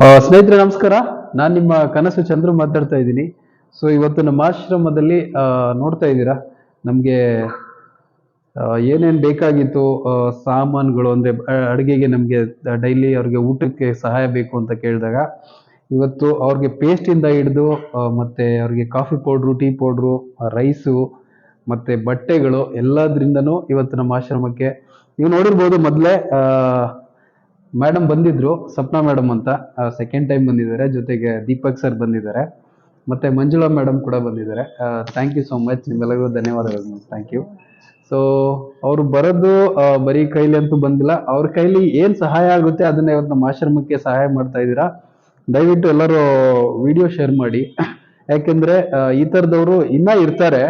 ಸ್ನೇಹಿತರೆ, ನಮಸ್ಕಾರ. ನಾನು ನಿಮ್ಮ ಕನಸು ಚಂದ್ರು ಮಾತಾಡ್ತಾ ಇದ್ದೀನಿ. ಸೊ ಇವತ್ತು ನಮ್ಮ ಆಶ್ರಮದಲ್ಲಿ ನೋಡ್ತಾ ಇದ್ದೀರಾ? ನಮಗೆ ಏನೇನು ಬೇಕಾಗಿತ್ತು ಸಾಮಾನುಗಳು ಅಂದರೆ ಅಡುಗೆಗೆ ನಮಗೆ ಡೈಲಿ ಅವ್ರಿಗೆ ಊಟಕ್ಕೆ ಸಹಾಯ ಬೇಕು ಅಂತ ಕೇಳಿದಾಗ, ಇವತ್ತು ಅವ್ರಿಗೆ ಪೇಸ್ಟಿಂದ ಹಿಡಿದು ಮತ್ತು ಅವ್ರಿಗೆ coffee powder tea powder rice ಮತ್ತು ಬಟ್ಟೆಗಳು ಎಲ್ಲದರಿಂದನೂ ಇವತ್ತು ನಮ್ಮ ಆಶ್ರಮಕ್ಕೆ, ನೀವು ನೋಡಿರ್ಬೋದು ಮೊದಲೇ ಮೇಡಮ್ ಬಂದಿದ್ರು ಸಪ್ನಾ ಮೇಡಮ್ ಅಂತ. ಸೆಕೆಂಡ್ ಟೈಮ್ ಬಂದಿದ್ದಾರೆ. ಜೊತೆಗೆ ದೀಪಕ್ ಸರ್ ಬಂದಿದ್ದಾರೆ. ಮತ್ತೆ ಮಂಜುಳಾ ಮೇಡಮ್ ಕೂಡ ಬಂದಿದ್ದಾರೆ. ಥ್ಯಾಂಕ್ ಯು ಸೋ ಮಚ್ ನಿಮ್ಮೆಲ್ಲರಿಗೂ ಧನ್ಯವಾದಗಳು. ಥ್ಯಾಂಕ್ ಯು ಸೊ ಅವರು ಬರೋದು ಬರೀ ಕೈಲಿ ಅಂತೂ ಬಂದಿಲ್ಲ. ಅವ್ರ ಕೈಲಿ ಏನು ಸಹಾಯ ಆಗುತ್ತೆ ಅದನ್ನ ಇವತ್ತು ನಮ್ಮ ಆಶ್ರಮಕ್ಕೆ ಸಹಾಯ ಮಾಡ್ತಾ ಇದ್ದೀರಾ? ದಯವಿಟ್ಟು ಎಲ್ಲರೂ ವಿಡಿಯೋ ಶೇರ್ ಮಾಡಿ. ಯಾಕೆಂದ್ರೆ ಈ ಥರದವರು ಇನ್ನ ಇರ್ತಾರೆ.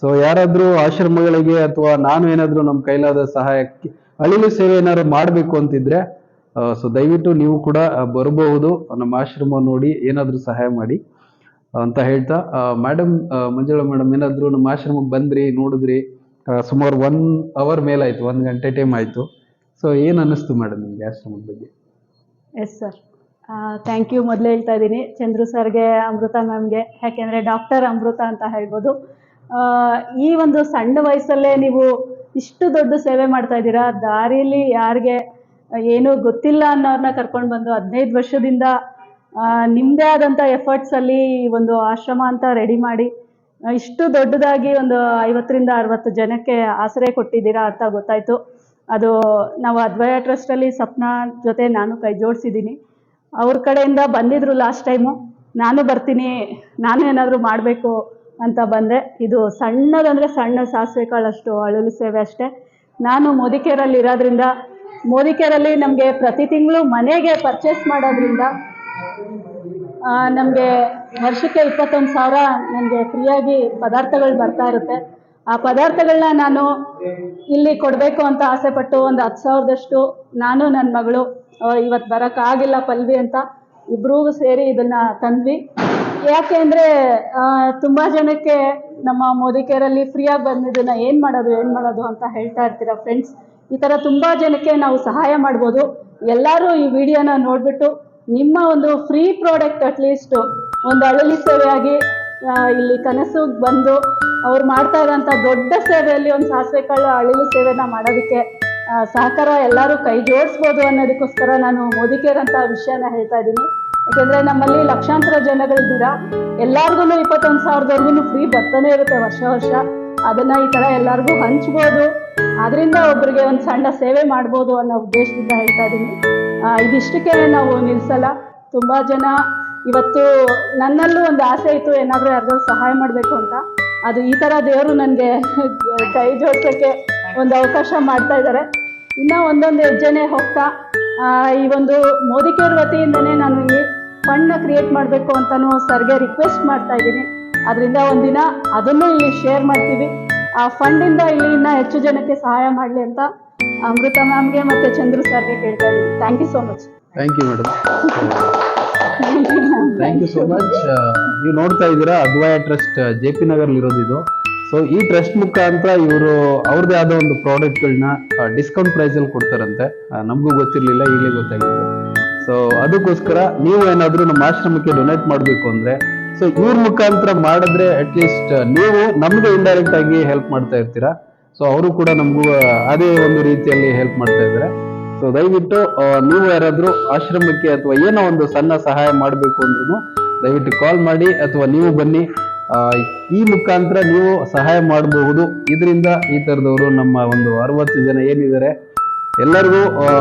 ಸೊ ಯಾರಾದರೂ ಆಶ್ರಮಗಳಿಗೆ ಅಥವಾ ನಾನು ಏನಾದರೂ ನಮ್ಮ ಕೈಲಾದ ಸಹಾಯಕ್ಕೆ ಅಳಿಲು ಸೇವೆ ಏನಾದ್ರು ಮಾಡಬೇಕು ಅಂತಿದ್ರೆ ಸೊ ದಯವಿಟ್ಟು ನೀವು ಕೂಡ ಬರಬಹುದು. ನಮ್ಮ ಆಶ್ರಮ ನೋಡಿ ಏನಾದರೂ ಸಹಾಯ ಮಾಡಿ ಅಂತ ಹೇಳ್ತಾ ಮೇಡಮ್ ಮಂಜುಳಾ ಮೇಡಮ್ ಏನಾದರೂ ನಮ್ಮ ಆಶ್ರಮಕ್ಕೆ ಬಂದ್ರಿ, ನೋಡಿದ್ರಿ ಸುಮಾರು ಒನ್ ಅವರ್ ಮೇಲಾಯ್ತು ಒಂದು ಗಂಟೆ ಟೈಮ್ ಆಯಿತು. ಸೊ ಏನು ಅನ್ನಿಸ್ತು ಮೇಡಮ್ ನಿಮಗೆ ಆಶ್ರಮದ ಬಗ್ಗೆ? ಎಸ್ ಸರ್ ಥ್ಯಾಂಕ್ ಯು ಮೊದಲು ಹೇಳ್ತಾ ಇದ್ದೀನಿ, ಚಂದ್ರು ಸರ್ಗೆ, ಅಮೃತ ಮ್ಯಾಮ್ಗೆ ಯಾಕೆಂದರೆ ಡಾಕ್ಟರ್ ಅಮೃತ ಅಂತ ಹೇಳ್ಬೋದು. ಈ ಒಂದು ಸಣ್ಣ ವಯಸ್ಸಲ್ಲೇ ನೀವು ಇಷ್ಟು ದೊಡ್ಡ ಸೇವೆ ಮಾಡ್ತಾ ಇದ್ದೀರಾ, ದಾರಿಯಲ್ಲಿ ಯಾರಿಗೆ ಏನೂ ಗೊತ್ತಿಲ್ಲ ಅನ್ನೋರನ್ನ ಕರ್ಕೊಂಡು ಬಂದು ಹದಿನೈದು ವರ್ಷದಿಂದ ನಿಮ್ಮದೇ ಆದಂಥ ಎಫರ್ಟ್ಸಲ್ಲಿ ಒಂದು ಆಶ್ರಮ ಅಂತ ರೆಡಿ ಮಾಡಿ ಇಷ್ಟು ದೊಡ್ಡದಾಗಿ ಒಂದು ಐವತ್ತರಿಂದ ಅರವತ್ತು ಜನಕ್ಕೆ ಆಸರೆ ಕೊಟ್ಟಿದ್ದೀರಾ ಅಂತ ಗೊತ್ತಾಯಿತು. ಅದು ನಾವು ಅದ್ವಯ ಟ್ರಸ್ಟಲ್ಲಿ ಸಪ್ನಾ ಜೊತೆ ನಾನು ಕೈ ಜೋಡಿಸಿದ್ದೀನಿ. ಅವ್ರ ಕಡೆಯಿಂದ ಬಂದಿದ್ರು ಲಾಸ್ಟ್ ಟೈಮು ನಾನು ಬರ್ತೀನಿ, ನಾನು ಏನಾದರೂ ಮಾಡಬೇಕು ಅಂತ ಬಂದೆ. ಇದು ಸಣ್ಣದಂದರೆ ಸಣ್ಣ ಸಾಸಿವೆ ಕಾಳಷ್ಟು ಅಳಲು ಸೇವೆ ಅಷ್ಟೇ. ನಾನು ಮೋದಿಕೇರಲ್ಲಿ ಇರೋದ್ರಿಂದ ಮೋದಿಕೇರಲ್ಲಿ ನಮಗೆ ಪ್ರತಿ ತಿಂಗಳು ಮನೆಗೆ ಪರ್ಚೇಸ್ ಮಾಡೋದ್ರಿಂದ ನಮಗೆ ವರ್ಷಕ್ಕೆ ಇಪ್ಪತ್ತೊಂದು ಸಾವಿರ ನನಗೆ ಫ್ರೀಯಾಗಿ ಪದಾರ್ಥಗಳು ಬರ್ತಾ ಇರುತ್ತೆ. ಆ ಪದಾರ್ಥಗಳನ್ನ ನಾನು ಇಲ್ಲಿ ಕೊಡಬೇಕು ಅಂತ ಆಸೆ ಪಟ್ಟು ಒಂದು ಹತ್ತು ಸಾವಿರದಷ್ಟು ನಾನು ನನ್ನ ಮಗಳು ಇವತ್ತು ಬರೋಕ್ಕಾಗಿಲ್ಲ ಪಲ್ವಿ ಅಂತ ಇಬ್ಬರೂ ಸೇರಿ ಇದನ್ನು ತಂದ್ವಿ. ಯಾಕೆ ಅಂದರೆ ತುಂಬ ಜನಕ್ಕೆ ನಮ್ಮ ಮೋದಿ ಕೇರಲ್ಲಿ ಫ್ರೀಯಾಗಿ ಬಂದಿದ್ದನ್ನು ಏನು ಮಾಡೋದು ಏನು ಮಾಡೋದು ಅಂತ ಹೇಳ್ತಾ ಇರ್ತೀರ ಫ್ರೆಂಡ್ಸ್ ಈ ಥರ ತುಂಬ ಜನಕ್ಕೆ ನಾವು ಸಹಾಯ ಮಾಡ್ಬೋದು. ಎಲ್ಲರೂ ಈ ವಿಡಿಯೋನ ನೋಡಿಬಿಟ್ಟು ನಿಮ್ಮ ಒಂದು ಫ್ರೀ ಪ್ರಾಡಕ್ಟ್ ಅಟ್ಲೀಸ್ಟ್ ಒಂದು ಅಳಲಿ ಸೇವೆಯಾಗಿ ಇಲ್ಲಿ ಕನಸು ಬಂದು ಅವ್ರು ಮಾಡ್ತಾ ಇರೋಂಥ ದೊಡ್ಡ ಸೇವೆಯಲ್ಲಿ ಒಂದು ಸಾಸಿವೆ ಕಾಳು ಅಳಿಲು ಸೇವೆನ ಮಾಡೋದಕ್ಕೆ ಸಹಕಾರ ಎಲ್ಲರೂ ಕೈ ಜೋಡಿಸ್ಬೋದು ಅನ್ನೋದಕ್ಕೋಸ್ಕರ ನಾನು ಮೋದಿಕೇರ್ ಅಂತ ವಿಷಯನ ಹೇಳ್ತಾ ಇದ್ದೀನಿ. ಯಾಕೆಂದರೆ ನಮ್ಮಲ್ಲಿ ಲಕ್ಷಾಂತರ ಜನಗಳಿದ್ದೀರಾ. ಎಲ್ಲಾರ್ಗು ಇಪ್ಪತ್ತೊಂದು ಸಾವಿರದವರೆಗೂ ಫ್ರೀ ಬರ್ತಾನೆ ಇರುತ್ತೆ ವರ್ಷ ವರ್ಷ. ಅದನ್ನು ಈ ಥರ ಎಲ್ಲರಿಗೂ ಹಂಚ್ಬೋದು. ಅದರಿಂದ ಒಬ್ಬರಿಗೆ ಒಂದು ಸಣ್ಣ ಸೇವೆ ಮಾಡ್ಬೋದು ಅನ್ನೋ ಉದ್ದೇಶದಿಂದ ಹೇಳ್ತಾ ಇದ್ದೀನಿ ಇದಿಷ್ಟಕ್ಕೆ ನಾವು ನಿಲ್ಲಿಸಲ್ಲ ತುಂಬ ಜನ ಇವತ್ತು ನನ್ನಲ್ಲೂ ಒಂದು ಆಸೆ ಇತ್ತು, ಏನಾದರೂ ಯಾರಿಗೂ ಸಹಾಯ ಮಾಡಬೇಕು ಅಂತ. ಅದು ಈ ಥರ ದೇವರು ನನಗೆ ಕೈ ಜೋಡಿಸೋಕ್ಕೆ ಒಂದು ಅವಕಾಶ ಮಾಡ್ತಾ ಇದ್ದಾರೆ ಇನ್ನ ಒಂದೊಂದು ಹೆಜ್ಜೆನೆ ಹೋಗ್ತಾ ಈ ಒಂದು ಮೋದಿ ಕೇರ್ ವತಿಯಿಂದನೇ ನಾನು ಇಲ್ಲಿ ಫಂಡ್ನ ಕ್ರಿಯೇಟ್ ಮಾಡಬೇಕು ಅಂತಲೂ ಸರ್ಗೆ ರಿಕ್ವೆಸ್ಟ್ ಮಾಡ್ತಾ ಇದ್ದೀನಿ ಅದರಿಂದ ಒಂದಿನ ಅದನ್ನು ಇಲ್ಲಿ ಶೇರ್ ಮಾಡ್ತೀವಿ. ಆ ಫಂಡಿಂದ ಇಲ್ಲಿ ಇನ್ನ ಹೆಚ್ಚು ಜನಕ್ಕೆ ಸಹಾಯ ಮಾಡಲಿ ಅಂತ ಅಮೃತ ಮ್ಯಾಮ್ಗೆ ಮತ್ತೆ ಚಂದ್ರು ಸರ್ಗೆ ಕೇಳ್ತಾ ಇದ್ದೀನಿ. Thank you so much thank you madam thank you so much ನೀವು ನೋಡ್ತಾ ಇದ್ದೀರಾ Advaya trust J P Nagar ಇರೋದು ಇದು ಸೊ ಈ ಟ್ರಸ್ಟ್ ಮುಖಾಂತರ ಇವರು ಅವ್ರದೇ ಆದ ಒಂದು ಪ್ರಾಡಕ್ಟ್ಗಳನ್ನ ಡಿಸ್ಕೌಂಟ್ ಪ್ರೈಸಲ್ಲಿ ಕೊಡ್ತಾರಂತೆ. ನಮಗೂ ಗೊತ್ತಿರಲಿಲ್ಲ ಈಗಲೇ ಗೊತ್ತಾಗಿತ್ತು ಸೊ ಅದಕ್ಕೋಸ್ಕರ ನೀವು ಏನಾದರೂ ನಮ್ಮ ಆಶ್ರಮಕ್ಕೆ ಡೊನೇಟ್ ಮಾಡಬೇಕು ಅಂದ್ರೆ ಸೊ ಇವ್ರ ಮುಖಾಂತರ ಮಾಡಿದ್ರೆ ಅಟ್ಲೀಸ್ಟ್ ನೀವು ನಮ್ಗೆ ಇಂಡೈರೆಕ್ಟ್ ಆಗಿ ಹೆಲ್ಪ್ ಮಾಡ್ತಾ ಇರ್ತೀರಾ? ಸೊ ಅವರು ಕೂಡ ನಮಗೂ ಅದೇ ಒಂದು ರೀತಿಯಲ್ಲಿ ಹೆಲ್ಪ್ ಮಾಡ್ತಾ ಇದ್ದಾರೆ. ಸೊ ದಯವಿಟ್ಟು ನೀವು ಯಾರಾದರೂ ಆಶ್ರಮಕ್ಕೆ ಅಥವಾ ಏನೋ ಒಂದು ಸಣ್ಣ ಸಹಾಯ ಮಾಡಬೇಕು ಅಂದ್ರೂ ದಯವಿಟ್ಟು ಕಾಲ್ ಮಾಡಿ ಅಥವಾ ನೀವು ಬನ್ನಿ. ಈ ಮುಖಾಂತರ ನೀವು ಸಹಾಯ ಮಾಡಬಹುದು. ಇದರಿಂದ ಈ ಥರದವರು ನಮ್ಮ ಒಂದು ಅರವತ್ತು ಜನ ಏನಿದ್ದಾರೆ, ಎಲ್ಲರಿಗೂ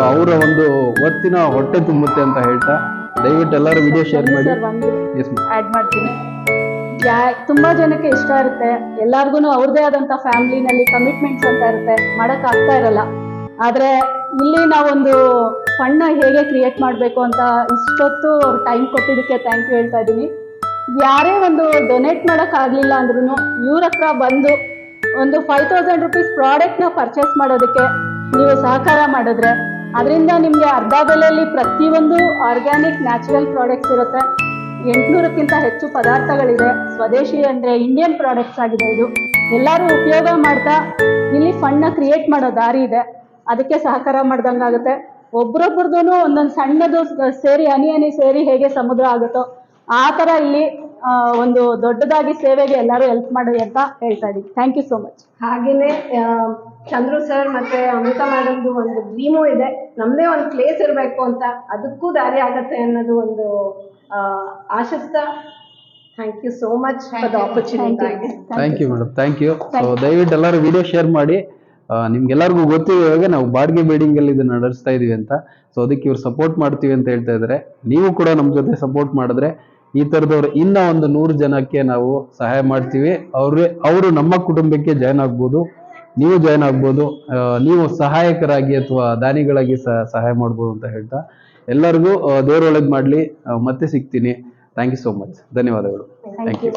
ಅವರ ಒಂದು ಹೊತ್ತಿನ ಹೊಟ್ಟೆ ತುಂಬುತ್ತೆ ಅಂತ ಹೇಳ್ತಾ ದಯವಿಟ್ಟು ಎಲ್ಲರೂ ವಿಡಿಯೋ ಶೇರ್ ಮಾಡಿ. ಆ್ಯಡ್ ಮಾಡ್ತೀನಿ. ಯಾ ತುಂಬಾ ಜನಕ್ಕೆ ಇಷ್ಟ ಇರುತ್ತೆ. ಎಲ್ಲಾರ್ಗು ಅವ್ರದೇ ಆದಂತ ಫ್ಯಾಮಿಲಿನಲ್ಲಿ ಕಮಿಟ್ಮೆಂಟ್ಸ್ ಅಂತ ಇರುತ್ತೆ. ಮಾಡಕ್ ಆಗ್ತಾ ಇರಲ್ಲ. ಆದ್ರೆ ಇಲ್ಲಿ ನಾವೊಂದು ಫಂಡ್ನ ಹೇಗೆ ಕ್ರಿಯೇಟ್ ಮಾಡಬೇಕು ಅಂತ ಇಷ್ಟೊತ್ತು ಅವ್ರು ಟೈಮ್ ಕೊಟ್ಟಿದ್ದಕ್ಕೆ ಥ್ಯಾಂಕ್ ಯು ಹೇಳ್ತಾ ಇದ್ದೀನಿ. ಯಾರೇ ಒಂದು ಡೊನೇಟ್ ಮಾಡೋಕ್ಕಾಗಲಿಲ್ಲ ಅಂದ್ರೂ ಇವ್ರ ಹತ್ರ ಬಂದು ಒಂದು ಫೈವ್ ತೌಸಂಡ್ ರುಪೀಸ್ ಪ್ರಾಡಕ್ಟ್ನ ಪರ್ಚೇಸ್ ಮಾಡೋದಕ್ಕೆ ನೀವು ಸಹಕಾರ ಮಾಡಿದ್ರೆ ಅದರಿಂದ ನಿಮಗೆ ಅರ್ಧ ಬೆಲೆಯಲ್ಲಿ ಪ್ರತಿಯೊಂದು ಆರ್ಗ್ಯಾನಿಕ್ ನ್ಯಾಚುರಲ್ ಪ್ರಾಡಕ್ಟ್ಸ್ ಇರುತ್ತೆ. ಎಂಟುನೂರಕ್ಕಿಂತ ಹೆಚ್ಚು ಪದಾರ್ಥಗಳಿದೆ. ಸ್ವದೇಶಿ ಅಂದರೆ ಇಂಡಿಯನ್ ಪ್ರಾಡಕ್ಟ್ಸ್ ಆಗಿದೆ ಇದು. ಎಲ್ಲರೂ ಉಪಯೋಗ ಮಾಡ್ತಾ ಇಲ್ಲಿ ಫಂಡ್ನ ಕ್ರಿಯೇಟ್ ಮಾಡೋ ದಾರಿ ಇದೆ. ಅದಕ್ಕೆ ಸಹಕಾರ ಮಾಡ್ದಂಗಾಗುತ್ತೆ. ಒಬ್ರೊಬ್ರದ್ದು ಒಂದೊಂದು ಸಣ್ಣದು ಸೇರಿ ಹನಿ ಹನಿ ಸೇರಿ ಹೇಗೆ ಸಮುದ್ರ ಆಗುತ್ತೋ, ಆ ಥರ ಇಲ್ಲಿ ಒಂದು ದೊಡ್ಡದಾಗಿ ಸೇವೆಗೆ ಎಲ್ಲರೂ ಹೆಲ್ಪ್ ಮಾಡಿ ಅಂತ ಹೇಳ್ತಾ ಇದ್ದೀನಿ. ಥ್ಯಾಂಕ್ ಯು ಸೋ ಮಚ್ ಹಾಗೇನೆ ಆ, ಚಂದ್ರು ಸರ್ ಮತ್ತೆ ಅಮೃತ ಮೇಡಮ್ದು ಒಂದು ಡ್ರೀಮು ಇದೆ. ನಮ್ಮದೇ ಒಂದು ಪ್ಲೇಸ್ ಇರಬೇಕು ಅಂತ ಅದಕ್ಕೂ ದಾರಿ ಆಗತ್ತೆ ಅನ್ನೋದು ಒಂದು ಆ, ಆಶಿಸ್ತಾ. Thank you so much for the opportunity you thank you madam thank you so ದಯವಿಟ್ಟು ಎಲ್ಲರೂ ವಿಡಿಯೋ ಶೇರ್ ಮಾಡಿ. ನಿಮ್ಗೆಲ್ಲರಿಗೂ ಗೊತ್ತಿದೆ ಇವಾಗ ನಾವು ಬಾಡಿಗೆ ಬಿಲ್ಡಿಂಗ್ ಅಲ್ಲಿ ಇದನ್ನ ನಡೆಸ್ತಾ ಇದೀವಿ ಅಂತ. ಸೊ ಅದಕ್ಕೆ ಇವ್ರು ಸಪೋರ್ಟ್ ಮಾಡ್ತೀವಿ ಅಂತ ಹೇಳ್ತಾ ಇದ್ದಾರೆ. ನೀವು ಕೂಡ ನಮ್ಮ ಜೊತೆ ಸಪೋರ್ಟ್ ಮಾಡಿದ್ರೆ ಈ ಥರದವ್ರು ಇನ್ನ ಒಂದು ನೂರು ಜನಕ್ಕೆ ನಾವು ಸಹಾಯ ಮಾಡ್ತೀವಿ. ಅವ್ರೆ ಅವರು ನಮ್ಮ ಕುಟುಂಬಕ್ಕೆ ಜಾಯ್ನ್ ಆಗ್ಬೋದು. ನೀವು ಜಾಯ್ನ್ ಆಗ್ಬೋದು. ನೀವು ಸಹಾಯಕರಾಗಿ ಅಥವಾ ದಾನಿಗಳಾಗಿ ಸಹ ಸಹಾಯ ಮಾಡ್ಬೋದು ಅಂತ ಹೇಳ್ತಾ ಎಲ್ಲರಿಗೂ ದೇವರೊಳಗೆ ಮಾಡ್ಲಿ. ಮಾಡಲಿ ಮತ್ತೆ ಸಿಗ್ತೀನಿ. ಥ್ಯಾಂಕ್ ಯು ಸೋ ಮಚ್ ಧನ್ಯವಾದಗಳು. Thank you